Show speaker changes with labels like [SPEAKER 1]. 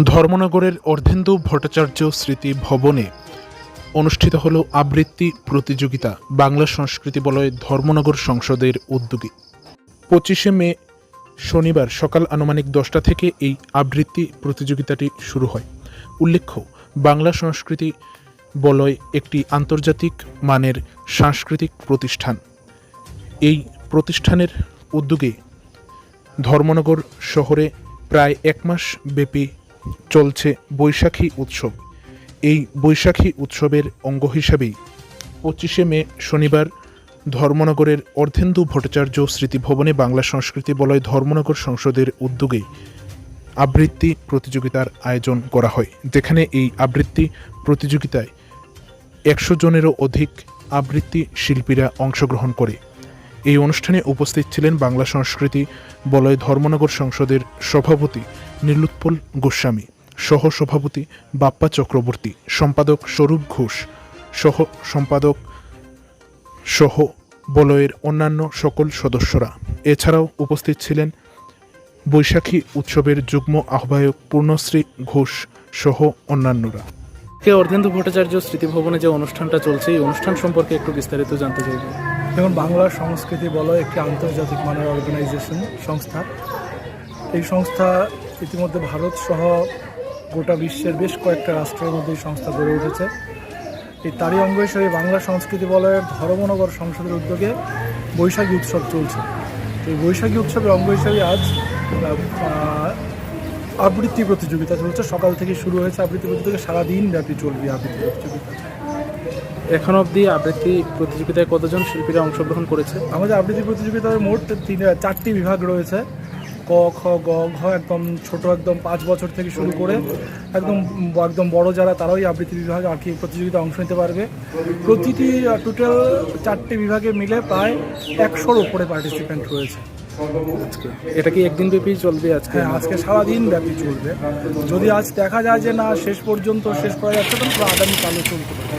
[SPEAKER 1] ধর্মনগরের অর্ধেন্দু ভট্টাচার্য স্মৃতি ভবনে অনুষ্ঠিত হল আবৃত্তি প্রতিযোগিতা বাংলা সংস্কৃতি বলয় ধর্মনগর সংসদের উদ্যোগে। পঁচিশে মে শনিবার সকাল আনুমানিক দশটা থেকে এই আবৃত্তি প্রতিযোগিতাটি শুরু হয়। উল্লেখ্য, বাংলা সংস্কৃতি বলয় একটি আন্তর্জাতিক মানের সাংস্কৃতিক প্রতিষ্ঠান। এই প্রতিষ্ঠানের উদ্যোগে ধর্মনগর শহরে প্রায় এক মাস ব্যাপী চলছে বৈশাখী উৎসব। এই বৈশাখী উৎসবের অঙ্গ হিসাবেই পঁচিশে মে শনিবার ধর্মনগরের অর্ধেন্দু ভট্টাচার্য স্মৃতিভবনে বাংলা সংস্কৃতি বলয় ধর্মনগর সংসদের উদ্যোগে আবৃত্তি প্রতিযোগিতার আয়োজন করা হয়। যেখানে এই আবৃত্তি প্রতিযোগিতায় একশো জনেরও অধিক আবৃত্তি শিল্পীরা অংশগ্রহণ করে। এই অনুষ্ঠানে উপস্থিত ছিলেন বাংলা সংস্কৃতি, বলয় ধর্মনগর সংসদের সভাপতি নীলুৎপল গোস্বামী, সহ সভাপতি বাপ্পা চক্রবর্তী, সম্পাদক স্বরূপ ঘোষ, সহ সম্পাদক, সহ বলয়ের অন্যান্য সকল সদস্যরা। এছাড়াও উপস্থিত ছিলেন বৈশাখী উৎসবের যুগ্ম আহ্বায়ক পূর্ণশ্রী ঘোষ সহ অন্যান্যরা।
[SPEAKER 2] কে অর্ধেন্দু ভট্টাচার্য স্মৃতিভবনে যে অনুষ্ঠানটা চলছে, এই অনুষ্ঠান সম্পর্কে একটু বিস্তারিত জানতে চাইব।
[SPEAKER 3] যেমন বাংলা সংস্কৃতি বলো একটি আন্তর্জাতিক মানের অর্গানাইজেশন সংস্থা। এই সংস্থা ইতিমধ্যে ভারত সহ গোটা বিশ্বের বেশ কয়েকটা রাষ্ট্রের মধ্যে এই সংস্থা গড়ে উঠেছে। এই তারই অঙ্গ হিসেবে বাংলা সংস্কৃতি বলয়ের ধর্মনগর সংসদের উদ্যোগে বৈশাখী উৎসব চলছে। তো এই বৈশাখী উৎসবের অঙ্গ হিসেবে আজ আবৃত্তি প্রতিযোগিতা চলছে। সকাল থেকে শুরু হয়েছে আবৃত্তি প্রতিযোগিতা। সারাদিন ব্যাপী চলবে আবৃত্তি প্রতিযোগিতা।
[SPEAKER 2] এখন অবধি আবৃত্তি প্রতিযোগিতায় কতজন শিল্পীরা অংশগ্রহণ করেছে?
[SPEAKER 3] আমাদের আবৃত্তি প্রতিযোগিতার মোট তিন, চারটি বিভাগ রয়েছে। ক, খ, গ, ঘ একদম ছোট, একদম পাঁচ বছর থেকে শুরু করে একদম একদম বড় যারা, তারাও এই আবৃত্তি বিভাগে আর কি প্রতিযোগিতায় অংশ নিতে পারবে। প্রতিটি টোটাল চারটি বিভাগে মিলে প্রায় একশোর উপরে পার্টিসিপেন্ট রয়েছে।
[SPEAKER 2] আজকে। এটা কি একদিন ব্যাপী চলবে আজকে?
[SPEAKER 3] হ্যাঁ আজকে সারাদিন ব্যাপী চলবে। যদি আজ দেখা যায় যে না, শেষ পর্যন্ত শেষ করা যাচ্ছে, তাহলে আগামীকালও চলতে পারে।